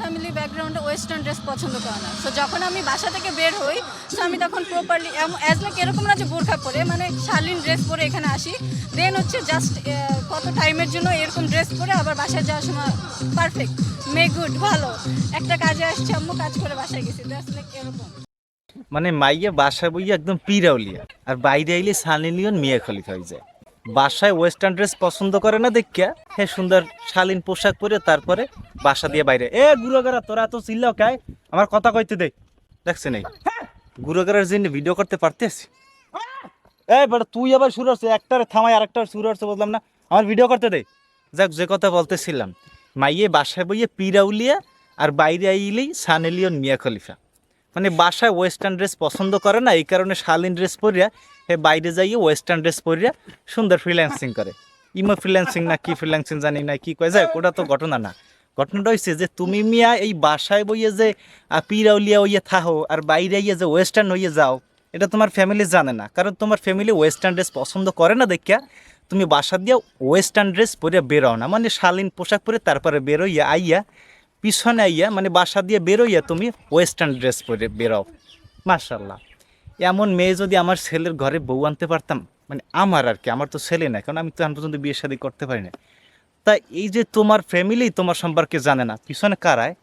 Family ব্যাকগ্রাউন্ডে western dress পছন্দ করে না। সো যখন আমি বাসা থেকে বের হই সো আমি তখন প্রপারলি অ্যাজ লাইক এরকম না যে বোরখা পরে মানে শালীন ড্রেস পরে এখানে আসি। দেন হচ্ছে জাস্ট কত টাইমের জন্য এরকম ড্রেস পরে আবার বাসায় যাওয়ার সময় পারফেক্ট মে গুড ভালো। একটা কাজে আসছে, আম্মু কাজ করে বাসায় গেছি দ্যাটস লাইক এরকম। মানে মাইয়া বাসায় বইয়া একদম পিরাউলিয়া। আর বাইরে আইলে সানি লিওন মিয়া খলিফা হয়ে যায়। বাসায় ওয়েস্টার্ন ড্রেস পছন্দ করে না দেখিয়া হে সুন্দর শালীন পোশাক পরে তারপরে বাসা দিয়ে বাইরে। এ গুরুগারা তোরা তো চিল্লাও কায় আমার কথা কইতে দে। দেখছে নেই? গুরুগারার জন্য ভিডিও করতে পারতেছি এই বেটা তুই আবার শুরু হচ্ছে একটারে থামাই আরেকটার শুরু হচ্ছে বললাম না। আমার ভিডিও করতে দে। যাক যে কথা বলতেছিলাম। মাইয়ে বাসায় বইয়ে পিরাউলিয়া আর বাইরে আইলেই সানেলিয়ন মিয়া খলিফা। মানে বাসায় ওয়েস্টার্ন ড্রেস পছন্দ করে না এই কারণে শালীন ড্রেস পরিয়া হে বাইরে যাইয়ে ওয়েস্টার্ন ড্রেস পরিয়া সুন্দর ফ্রিল্যান্সিং করে। ইমো ফ্রিল্যান্সিং না কি ফ্রিল্যান্সিং জানি না, কি কয়? যায় ওটা তো ঘটনা না। ঘটনাটা হয়েছে যে তুমি মিয়া এই বাসায় বইয়ে যে পিরাউলিয়া হইয়ে থাহো আর বাইরে ইয়ে যে ওয়েস্টার্ন হইয়ে যাও, এটা তোমার ফ্যামিলি জানে না। কারণ তোমার ফ্যামিলি ওয়েস্টার্ন ড্রেস পছন্দ করে না দেখিয়া তুমি বাসা দিয়ে ওয়েস্টার্ন ড্রেস পরে বেরো না। মানে শালীন পোশাক পরে তারপরে বেরোইয়া, আইয়া, পিছনে আইয়া মানে বাসা দিয়ে বেরোইয়া তুমি ওয়েস্টার্ন ড্রেস পরে বেরো মার্শাল্লাহ এমন মেয়ে যদি আমার ছেলের ঘরে বউ আনতে পারতাম মানে আমার আর কি, আমার তো ছেলে না কারণ আমি তো এখন পর্যন্ত বিয়ে শাদী করতে পারি না তা এই যে তোমার ফ্যামিলি তোমার সম্পর্কে জানে না, পিছনে কারায়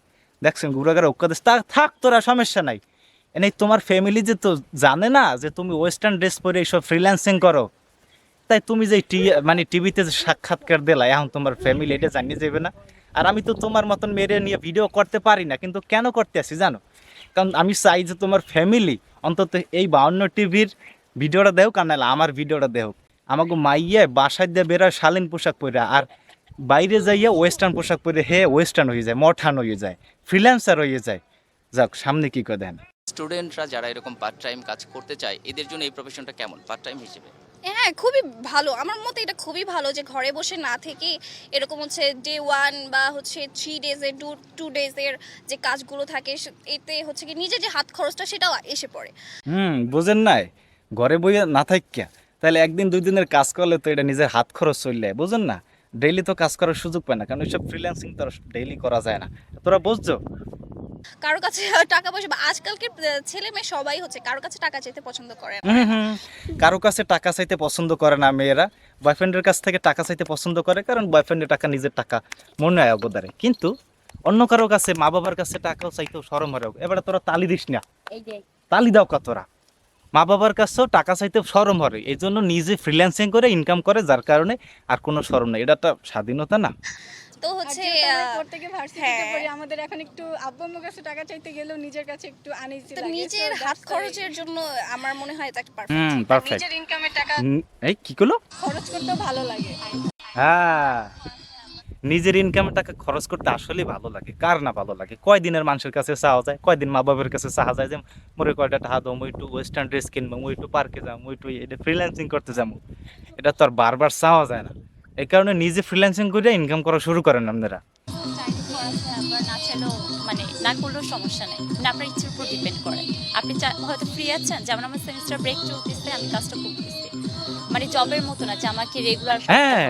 দেখছেন গুড়াগারা উক্কাদেশ তা থাক, তোরা, সমস্যা নাই। এনেই তোমার ফ্যামিলি যে তো জানে না যে তুমি ওয়েস্টার্ন ড্রেস পরে এইসব ফ্রিল্যান্সিং করো, তাই তুমি যে টি মানে টিভিতে যে সাক্ষাৎকার দিলা, এখন তোমার ফ্যামিলি এটা জানিয়ে যাবে না। আর আমি তো তোমার মতন মেরে নিয়ে ভিডিও করতে পারি না, কিন্তু কেন করতে আসি জানো? কারণ আমি চাই যে তোমার ফ্যামিলি অন্তত এই বাউন্ন টিভির ভিডিওটা দেও কারণ নাহলে আমার ভিডিওটা দেও আমাকে মাইয়ে বাসায় দিয়ে বেরোয় শালীন পোশাক পরে, আর বাইরে যাইয়া ওয়েস্টার্ন পোশাক পরে হে ওয়েস্টার্ন হয়ে যায়, মঠান হয়ে যায় ফ্রিল্যান্সার হয়ে যায়। যাক, সামনে কি করে দেন স্টুডেন্টরা যারা এরকম পার্ট টাইম কাজ করতে চায়, এদের জন্য এই প্রফেশনটা কেমন? পার্ট টাইম হিসেবে। হ্যাঁ খুবই ভালো। আমার মতে এটা খুবই ভালো যে ঘরে বসে না থেকে এরকম হচ্ছে ডে ওয়ান বা হচ্ছে থ্রি ডেজের টু টু ডেজের যে কাজগুলো থাকে এতে হচ্ছে কি নিজের যে হাত খরচটা সেটাও এসে পড়ে। হুম, বুঝেন নাই? ঘরে বইয়ে না থাকিয়া তাহলে একদিন, দুই দিনের কাজ করলে তো এটা নিজের হাত খরচ চললে বুঝেন না? ডেইলি তো কাজ করার সুযোগ পায় না, কারণ ওইসব ফ্রিল্যান্সিং তো ডেইলি করা যায় না। তোরা বুঝছ? কারও কাছে টাকা পয়সা বা আজকালকে ছেলে মেয়ে সবাই হচ্ছে কারও কাছে টাকা চাইতে পছন্দ করে না। হুম হুম কারও কাছে টাকা চাইতে পছন্দ করে না মেয়েরা। বয়ফ্রেন্ডের কাছ থেকে টাকা চাইতে পছন্দ করে কারণ বয়ফ্রেন্ডের টাকা নিজের টাকা মনে হয় অবদারে। কিন্তু অন্য কারও কাছে মা বাবার কাছে টাকাও চাইতেও সরম হরে এবারে তোরা তালি দিস না। তালি দাও কতরা মা বাবার কাছেও টাকা চাইতে সরম হরে এই জন্য নিজে ফ্রিল্যান্সিং করে ইনকাম করে যার কারণে আর কোনো সরম নেই। এটা একটা স্বাধীনতা না। তো হচ্ছে হচ্ছে পর থেকে ভার্সিটিতে হ্যাঁ। পড়ি আমাদের এখন একটু আব্বু আম্মুর কাছে টাকা চাইতে গেলেও নিজের কাছে একটু আনিজি লাগে নিজের হাত খরচের জন্য আমার মনে হয় এটা একটা পারফেক্ট নিজের ইনকামের টাকা এই কি করল? খরচ করতেও ভালো লাগে। হ্যাঁ। নিজের ইনকামের টাকা খরচ করতে আসলে ভালো লাগে। কার না ভালো লাগে? কয় দিনের মানুষের কাছে চাওয়া যায়? কয়দিন মা বাবার কাছে চাওয়া যায়? যে মোরে কয়টা টাকা দাও মই একটু ওয়েস্টার্ন ড্রেস কিনবো মই একটু পার্কে যাব মই একটু এটা ফ্রিল্যান্সিং করতে যাব। এটা তো আর বারবার চাওয়া যায় না। এই কারণে নিজে ফ্রিল্যান্সিং করে ইনকাম করা শুরু করেন আপনারা। না চাইলেও মানে না করলেও সমস্যা নেই। মানে আপনার ইচ্ছের উপর ডিপেন্ড করে। আপনি হয়তো ফ্রি আছেন যেমন আমার সেমিস্টার ব্রেক চলতেছে আমি কাজটা করতেছি। মানে জবের মতো না যে আমাকে রেগুলার হ্যাঁ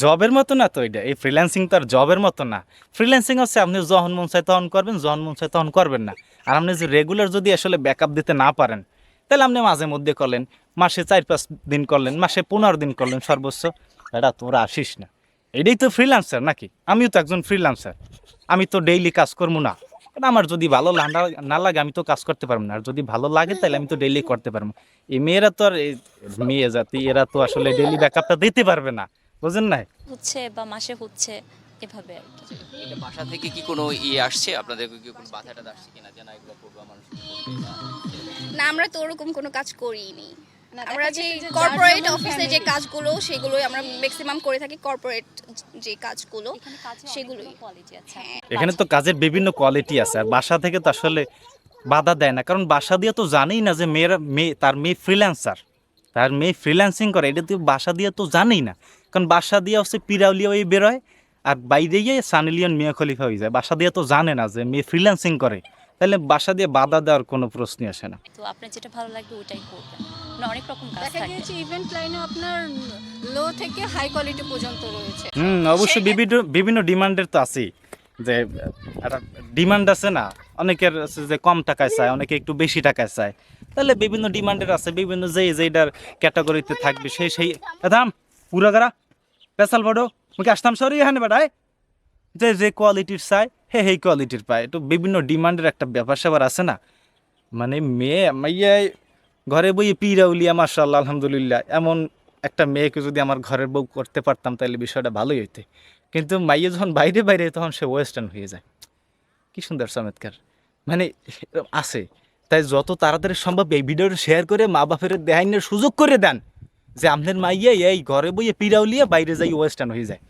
জবের মতো না তো এটা। এই ফ্রিল্যান্সিং তো আর জবের মতো না। ফ্রিল্যান্সিং হচ্ছে আপনি যখন মন চায় তখন করবেন যখন মন চায় তখন করবেন না। আর আপনি যে রেগুলার যদি আসলে ব্যাকআপ দিতে না পারেন তাহলে আপনি মাঝে মধ্যে করলেন মাসে চার পাঁচ দিন করলেন মাসে পনেরো দিন করলেন সর্বোচ্চ। এটা তোরা আসিস না। এটাই তো ফ্রিল্যান্সার নাকি? আমিও তো একজন ফ্রিল্যান্সার আমি তো ডেইলি কাজ করব না। আমার যদি ভালো না লাগে আমি তো কাজ করতে পারব না। আর যদি ভালো লাগে তাহলে আমি তো ডেইলি করতে পারব। এই মেয়েরা তো আর মেয়ে জাতি এরা তো আসলে ডেইলি ব্যাকআপটা দিতে পারবে না। বুঝেন না হচ্ছে বা মাসে হচ্ছে এভাবে আর কি। এটা বাসা থেকে কি কোনো ইয়ে আসছে? আপনাদের কি কোনো বাধাটা আসছে কিনা? যে না এগুলো করব মানুষ না আমরা তো ওরকম কোনো কাজ করিনি। আমরা যে কর্পোরেট অফিসে যে কাজগুলো সেগুলোই আমরা ম্যাক্সিমাম করে থাকি কর্পোরেট যে কাজগুলো সেগুলোই। কোয়ালিটি আছে হ্যাঁ। এখানে তো কাজের বিভিন্ন কোয়ালিটি আছে আর বাসা থেকে তো আসলে বাধা দেয় না কারণ বাসা দিয়ে তো জানেই না যে মেয়েরা মেয়ে তার মেয়ে ফ্রিল্যান্সার তার মেয়ে ফ্রিল্যান্সিং করে এটা তো বাসা দিয়ে তো জানেই না কারণ বাসা দিয়ে হচ্ছে পিরাউলিয়া ওই বেরোয় আর বাইরে গিয়ে সানিলিয়ন মিয়া খলিফা হয়ে যায় বাসা দিয়ে তো জানে না যে মেয়ে ফ্রিল্যান্সিং করে তাহলে বাসা দিয়ে বাধা দেওয়ার কোনো প্রশ্নই আসে না। তো আপনার যেটা ভালো লাগবে ওটাই করবেন। মানে অনেক রকম কাজ দেখা গিয়েছে ইভেন্ট লাইনে আপনার লো থেকে হাই কোয়ালিটি পর্যন্ত রয়েছে। হুম অবশ্যই বিভিন্ন বিভিন্ন ডিমান্ডের তো আছেই। যে একটা ডিমান্ড আছে না অনেকের আছে যে কম টাকায় চায় অনেকে একটু বেশি টাকায় চায়। তাহলে বিভিন্ন ডিমান্ডের আছে বিভিন্ন যে যেটার ক্যাটাগরিতে থাকবে সেই সেই দাম পুরা গারা পেশাল বড়। মুখে আসতাম সরি এখানে বেড়ায় যে যে কোয়ালিটির চায় হে সেই কোয়ালিটির পায়। একটু বিভিন্ন ডিমান্ডের একটা ব্যাপার স্যাপার আছে না? মানে মেয়ে মাইয়াই ঘরে বইয়ে পিরাউলিয়া মার্শাল্লাহ আলহামদুলিল্লাহ, এমন একটা মেয়েকে যদি আমার ঘরের বউ করতে পারতাম, তাহলে বিষয়টা ভালোই হইতে। কিন্তু মাইয়ে যখন বাইরে বাইরে, তখন সে ওয়েস্টার্ন হয়ে যায়। কি সুন্দর চমৎকার। মানে আছে। তাই যত তাড়াতাড়ি সম্ভব এই ভিডিওটা শেয়ার করে মা বাপের দেহাইনের সুযোগ করে দেন যে আপনার মাইয়া এই ঘরে বইয়ে পিরাউলিয়া বাইরে যাই ওয়েস্টার্ন হয়ে যায়।